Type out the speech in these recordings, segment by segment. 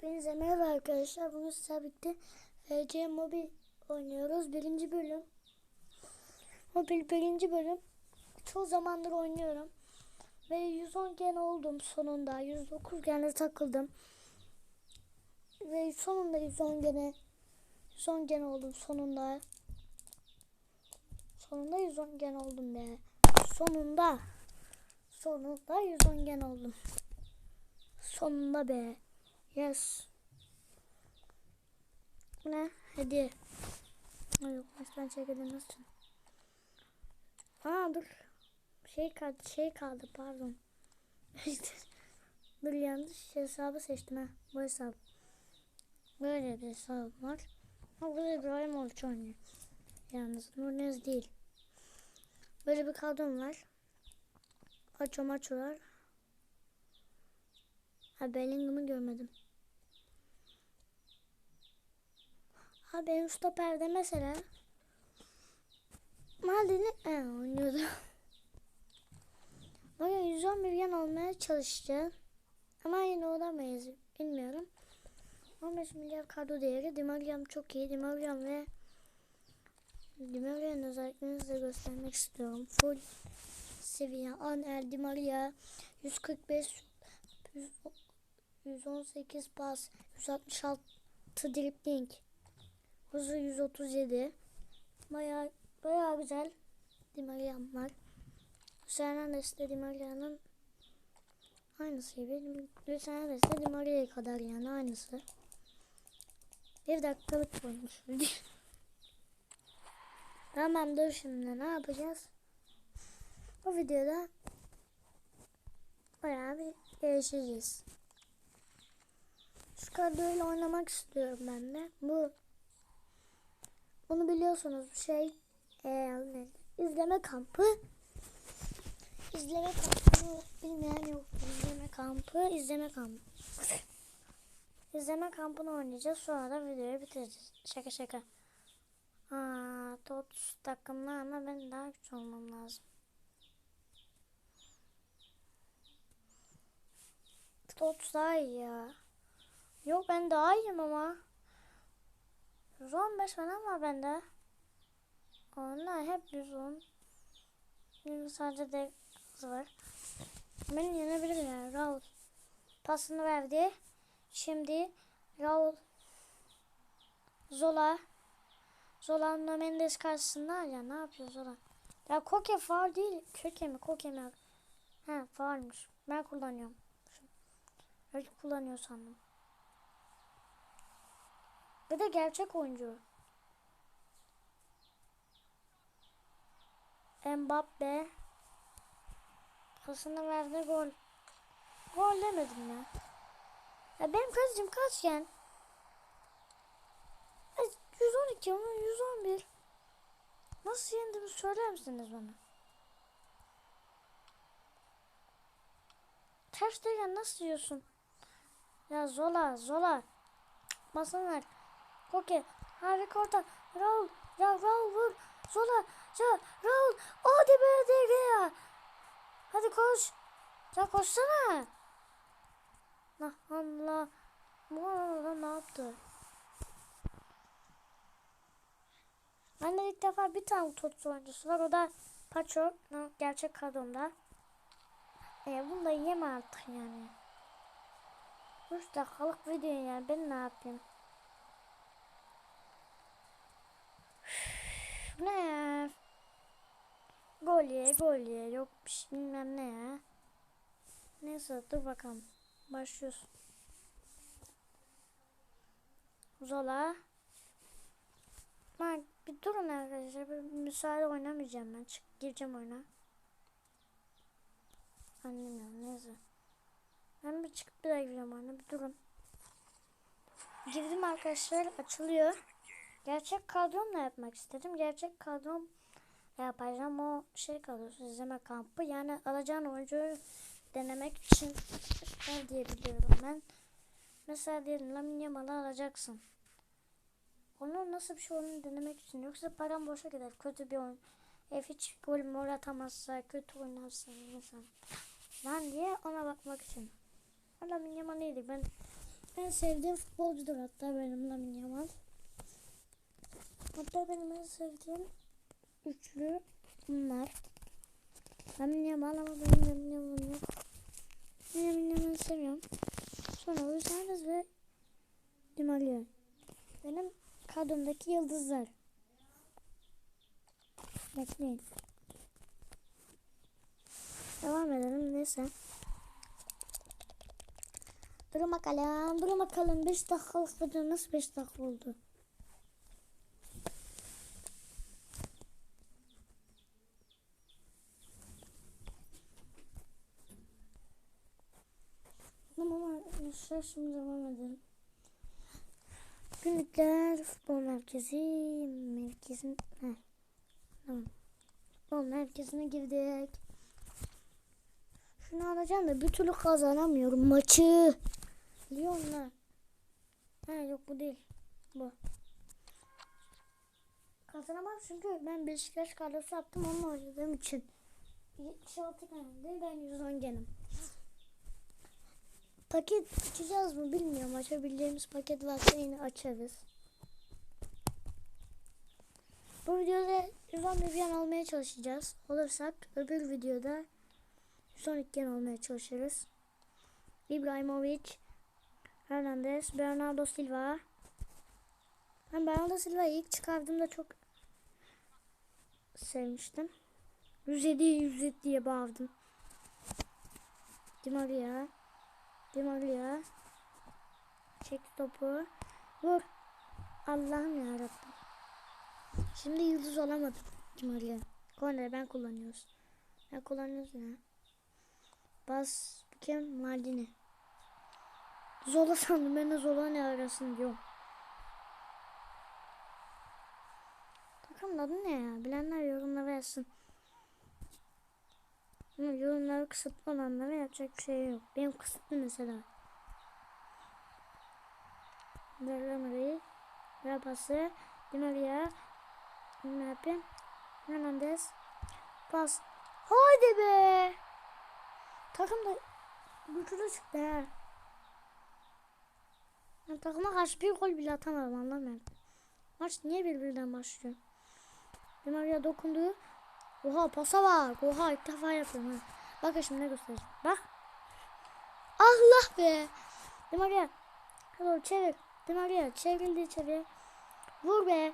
Hepinize merhaba arkadaşlar. Bugün sizlerle birlikte FC Mobil oynuyoruz. Birinci bölüm. Mobil birinci bölüm. Çoğu zamandır oynuyorum. Ve 110 gen oldum sonunda. 109 gene takıldım. Ve sonunda 110 gene 110 gen oldum sonunda. Sonunda 110 gen oldum be. Sonunda. Sonunda 110 gen oldum. Sonunda be. Yes. Ne? Hediye. Yok, baştan çekelim nasıl? Aa dur. Şey kaldı, şey kaldı pardon. dur yanlış hesabı seçtim ha. Bu hesap. Böyle bir hesap var. Ha burada İbrahim Oruç oynuyor. Yalnız Nurnez değil. Böyle bir kadın var. Aço maço var. Ha Bellingham'ı görmedim. Ha benim stoperde mesela Maldini e, oynuyordu. Bugün 111 yan olmaya çalışacağım. Ama yine olamayız. Bilmiyorum. 15 milyar kadro değeri. Dimariam çok iyi. Dimariam ve Dimaria'nın özelliklerini size göstermek istiyorum. Full seviye. Anel Dimaria 145 118 pas 166 dribbling hızı 137 bayağı bayağı güzel Di Maria'm var Fernandes de Di aynısı gibi. Luis Fernandes de Di kadar yani aynısı. Bir dakikalık olmuş tamam dur şimdi. Ne yapacağız? Bu videoda bayağı bir gelişeceğiz şu kadroyla oynamak istiyorum ben de. Bu. Bunu biliyorsunuz şey e, izleme kampı. İzleme kampı bilmeyen yok. İzleme kampı izleme kampı. İzleme kampını oynayacağız sonra da videoyu bitireceğiz. Şaka şaka. Aa, 30 takımlı ama ben daha güçlü olmam lazım. 30 daha iyi ya Yok ben daha iyiyim ama. 115 falan var bende. Onlar hep 110. Benim sadece de var. Beni yenebilir yani. Raul pasını verdi. Şimdi Raul Zola Zola Mendes karşısında ya ne yapıyor Zola? Ya Koke faul değil. Köke mi? Koke mi? He faulmuş. Ben kullanıyorum. Belki kullanıyor sandım. Bir de gerçek oyuncu. Mbappe. Pasını verdi gol. Gol demedim ya. Ya benim kalecim kaçken? 112 onun 111. Nasıl yendiğimi söyler misiniz bana? Ters nasıl yiyorsun? Ya Zola Zola. Basın ver. Koke. Harika orta. Raul. Ya Raul vur. Sola. Ya Raul. Hadi be de ya. Hadi koş. Ya koşsana. Allah Allah. Arada ne yaptı? Ben de ilk defa bir tane topçu oyuncusu var. O da Paço. Gerçek kadronda. E, bunu da yeme artık yani. 3 dakikalık video yani ben ne yapayım? Ne ya? Gol ye, gol ye. Yok bir şey bilmem ne ya. Neyse dur bakalım. Başlıyoruz. Zola. Ben bir durun arkadaşlar. Bir müsaade oynamayacağım ben. Çık gireceğim oyuna. Anlamıyorum neyse. Ben bir çıkıp bir daha gireceğim oyuna. Bir durun. Girdim arkadaşlar. Açılıyor. Gerçek kadromla yapmak istedim. Gerçek kadrom yapacağım o şey kadrosu izleme kampı. Yani alacağın oyuncuyu denemek için ne diyebiliyorum ben. Mesela diyelim Lamine Yamal'ı alacaksın. Onun nasıl bir şey olduğunu denemek için. Yoksa param boşa gider. Kötü bir oyun. Ev hiç gol mor atamazsa, kötü oynarsa mesela. Lan diye ona bakmak için. Lamine Yamal neydi? Ben en sevdiğim futbolcudur hatta benim Lamine Yamal. Hatta benim en sevdiğim üçlü bunlar. Lamine Yamal ama benim Lamine Yamal yok. Ben Lamine Yamal'ı seviyorum. Sonra Suarez ve Maria. Benim kadromdaki yıldızlar. Bekleyin. Devam edelim neyse. Durun bakalım. Durun bakalım. 5 dakikalık video nasıl 5 dakika oldu? Tamam arkadaşlar şimdi devam edelim. Günlükler futbol merkezi merkezin he. Tamam. Futbol merkezine girdik. Şunu alacağım da bir türlü kazanamıyorum maçı. Lyon'la. Ha yok bu değil. Bu. Kazanamam çünkü ben Beşiktaş kadrosu yaptım onunla oynadığım için. 76 tane ben 110 genim. Paket açacağız mı bilmiyorum. Açabileceğimiz paket varsa yine açarız. Bu videoda 110 milyon almaya çalışacağız. Olursak öbür videoda 112 gen almaya çalışırız. İbrahimovic, Hernandez, Bernardo Silva. Ben Bernardo Silva'yı ilk çıkardığımda çok sevmiştim. 107 107 diye bağırdım. Di Maria. Di Maria. Çek topu. Vur. Allah'ım yarabbim. Şimdi yıldız olamadım. Di Maria. Korner ben kullanıyoruz. Ben kullanıyoruz ya. Bas. Kim? Maldini. Zola sandım. Ben de Zola ne arasın diyor. Takımın adı ne ya? Bilenler yorumlara yazsın. Yorumları kısıtlı olanlara yapacak bir şey yok. Benim kısıtlı mesela. Verlemeyi. Ver pası. Di Maria. Ne? Hernandez. Pas. Haydi be. Takım da güçlü çıktı ha. Ben takıma karşı bir gol bile atamadım anlamıyorum. Maç niye birbirinden başlıyor? Di Maria dokundu. Oha pasa bak. Oha ilk defa yapıyorum ha. Bakın şimdi ne göstereceğim. Bak. Allah be. Di Maria. Hadi çevir. Di Maria çevrildi içeri. Vur be.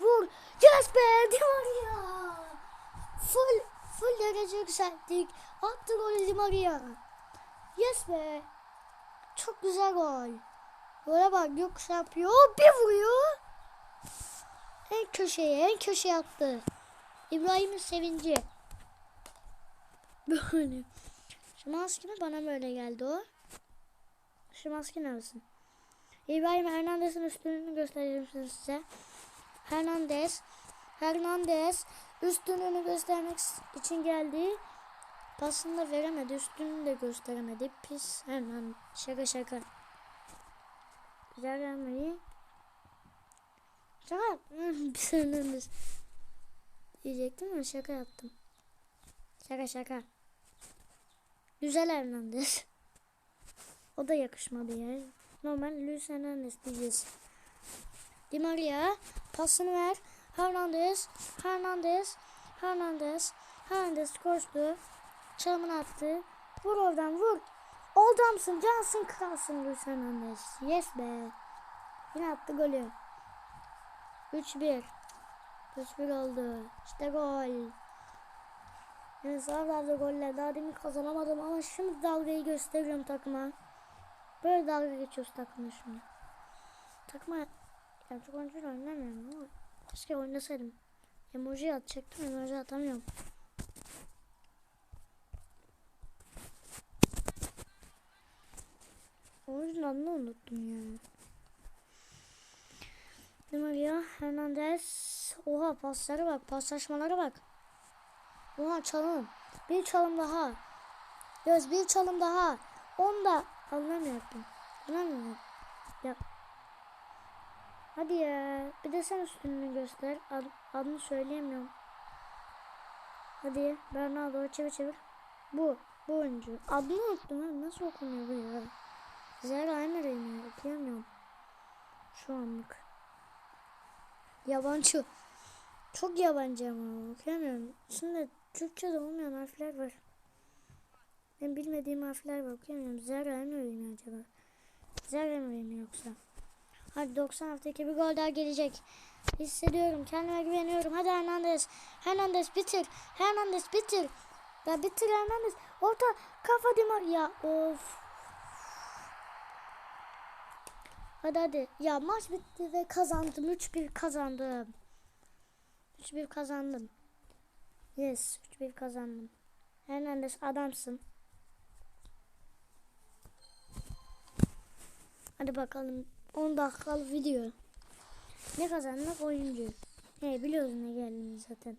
Vur. Yes be. Di Maria. Full full derece yükselttik. Attı golü Di Maria. Yes be. Çok güzel gol. Gole bak yok yapıyor. Bir vuruyor. En köşeye en köşeye attı. İbrahim'in sevinci. Böyle. Şimanski mi bana böyle geldi o. Şimanski neresin? İbrahim Hernandez'in üstünlüğünü göstereceğim size. Hernandez. Hernandez üstünlüğünü göstermek için geldi. Pasını veremedi. Üstünlüğünü de gösteremedi. Pis hemen. Şaka şaka. Güzel gelmeyi. Şaka. Pis Hernandez diyecektim ama şaka yaptım. Şaka şaka. Güzel Hernandez. O da yakışmadı ya. Normal Luis Hernandez diyeceğiz. Di Maria pasını ver. Hernandez, Hernandez, Hernandez, Hernandez koştu. Çalımını attı. Vur oradan vur. Oldamsın, cansın, kralsın Luis Hernandez. Yes be. Yine attı golü. 3-1. 3-1 oldu. İşte gol. Yani sağlarda goller. Daha demin kazanamadım ama şimdi dalgayı gösteriyorum takıma. Böyle dalga geçiyoruz takımla şimdi. Takıma yani çok oyuncuyla oynamıyorum ama keşke oynasaydım. Emoji atacaktım emoji atamıyorum. Oyuncunun adını unuttum ya. Di Maria, Hernandez. Oha paslara bak, paslaşmalara bak. Oha çalım. Bir çalım daha. Göz bir çalım daha. Onda anlamıyorum. Anlamıyorum. Ya. Hadi ya. Bir de sen üstünlüğünü göster. Ad, adını söyleyemiyorum. Hadi Bernardo çevir çevir. Bu. Bu oyuncu. Adını unuttum. Nasıl okunuyor bu ya? Zehra Emir'i mi? Okuyamıyorum. Şu anlık. Yabancı. Çok yabancı ama okuyamıyorum. Şimdi Türkçe'de olmayan harfler var. Ben bilmediğim harfler var okuyamıyorum. Emir'i mi acaba? Zehra Emir'i mi yoksa? Hadi 90 haftaki bir gol daha gelecek. Hissediyorum. Kendime güveniyorum. Hadi Hernandez. Hernandez bitir. Hernandez bitir. Ya bitir Hernandez. Orta kafa dimar. Ya of. Hadi hadi. Ya maç bitti ve kazandım. 3-1 kazandım. 3-1 kazandım. Yes. 3-1 kazandım. Hernandez adamsın. Hadi bakalım. 10 dakikalık video. Ne kazanmak oyuncu. He biliyorsun ne geldiğini zaten.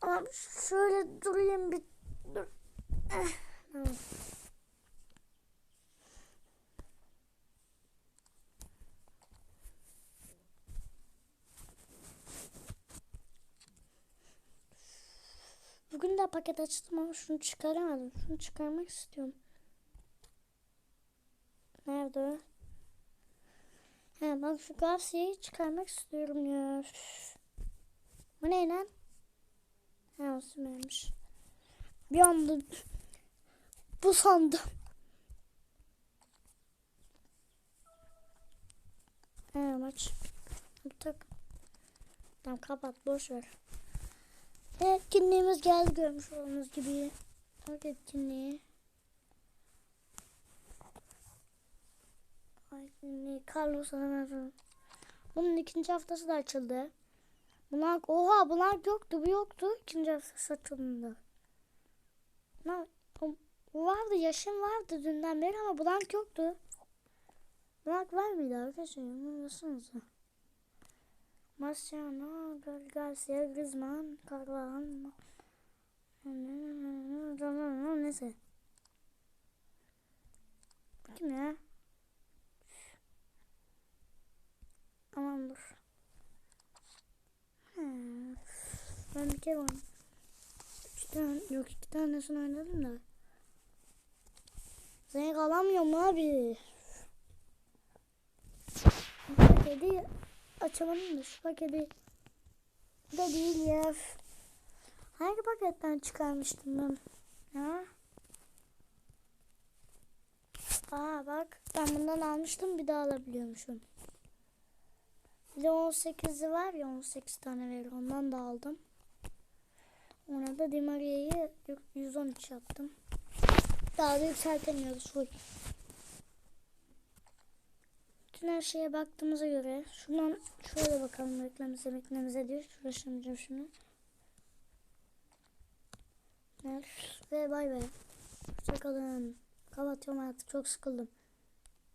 Ama şöyle durayım bir dur. Eh, tamam. Bugün de paket açtım ama şunu çıkaramadım. Şunu çıkarmak istiyorum. Nerede o? He bak şu Garcia'yı çıkarmak istiyorum ya. Bu ne lan? He o Sümer'miş. Bir anda bu sandım. He maç. Tamam kapat boş ver. Etkinliğimiz geldi görmüş olduğunuz gibi. Bak etkinliği. Etkinliği Carlos Alonso. Bunun ikinci haftası da açıldı. Bunlar, oha bunlar yoktu bu yoktu. İkinci haftası açıldığında. Bunlar, bu vardı yaşım vardı dünden beri ama blank yoktu. Blank var mıydı arkadaşlar? Baksanıza. Marciano, Garcia, Griezmann, Carvajal. Neyse. Bu kim ya? Aman dur. Ben bir kere oynadım. Üç tane, yok iki tanesini oynadım da. Zevk alamıyorum abi. Paketi açamadım da şu paketi da değil ya. Hangi paketten çıkarmıştım ben? Ha? Aa bak ben bundan almıştım bir daha alabiliyormuşum. Bir de 18'i var ya 18 tane veriyor ondan da aldım. Ona da Di Maria'yı 113 yaptım. Daha da yükseltemiyoruz full. Bütün her şeye baktığımıza göre şundan şöyle bakalım reklamımıza reklamımıza diyor. Şimdi şunu. Ve bay bay. Hoşçakalın. Kapatıyorum artık çok sıkıldım.